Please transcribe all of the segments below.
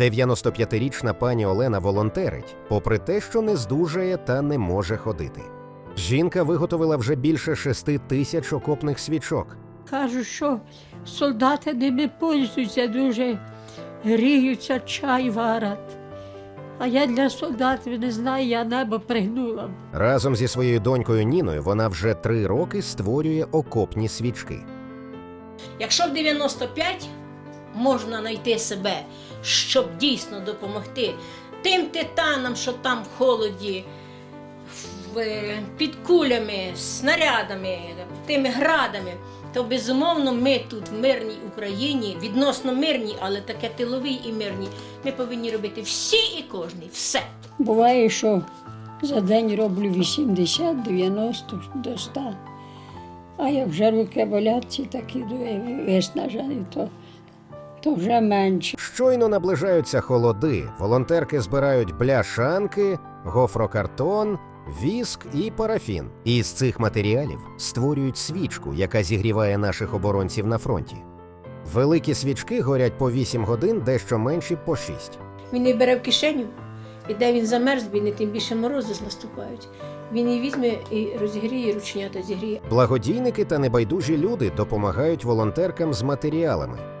95-річна пані Олена волонтерить, попри те, що не здужає та не може ходити. Жінка виготовила вже більше шести тисяч окопних свічок. Кажуть, що солдати ними пользуються дуже, гріються, чай варять. А я для солдатів не знаю, я небо пригнула. Разом зі своєю донькою Ніною вона вже три роки створює окопні свічки. Якщо в 95 можна знайти себе, щоб дійсно допомогти тим титанам, що там в холоді, під кулями, снарядами, тими градами, то безумовно ми тут в мирній Україні, відносно мирній, але таке тиловій і мирній, ми повинні робити всі і кожний, все. Буває, що за день роблю 80, 90 до 100. А як вже руки болять, ці такі виснажені, то, то вже менше. Щойно наближаються холоди, волонтерки збирають бляшанки, гофрокартон, віск і парафін. І з цих матеріалів створюють свічку, яка зігріває наших оборонців на фронті. Великі свічки горять по 8 годин, дещо менші по 6. Він її бере в кишеню, і де він замерз, він і тим більше морози наступають. Він її візьме і розігріє, рученята зігріє. Благодійники та небайдужі люди допомагають волонтеркам з матеріалами.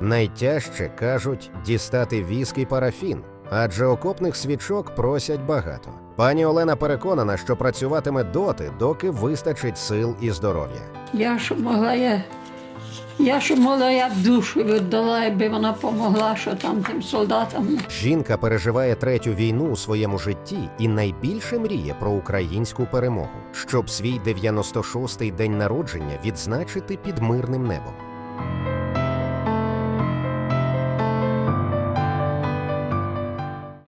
Найтяжче кажуть дістати віск і парафін, адже окопних свічок просять багато. Пані Олена переконана, що працюватиме доти, доки вистачить сил і здоров'я. Я що могла, я, я що могла, я б душу віддала, якби вона допомогла, що там тим солдатам. Жінка переживає третю війну у своєму житті і найбільше мріє про українську перемогу, щоб свій 96-й день народження відзначити під мирним небом.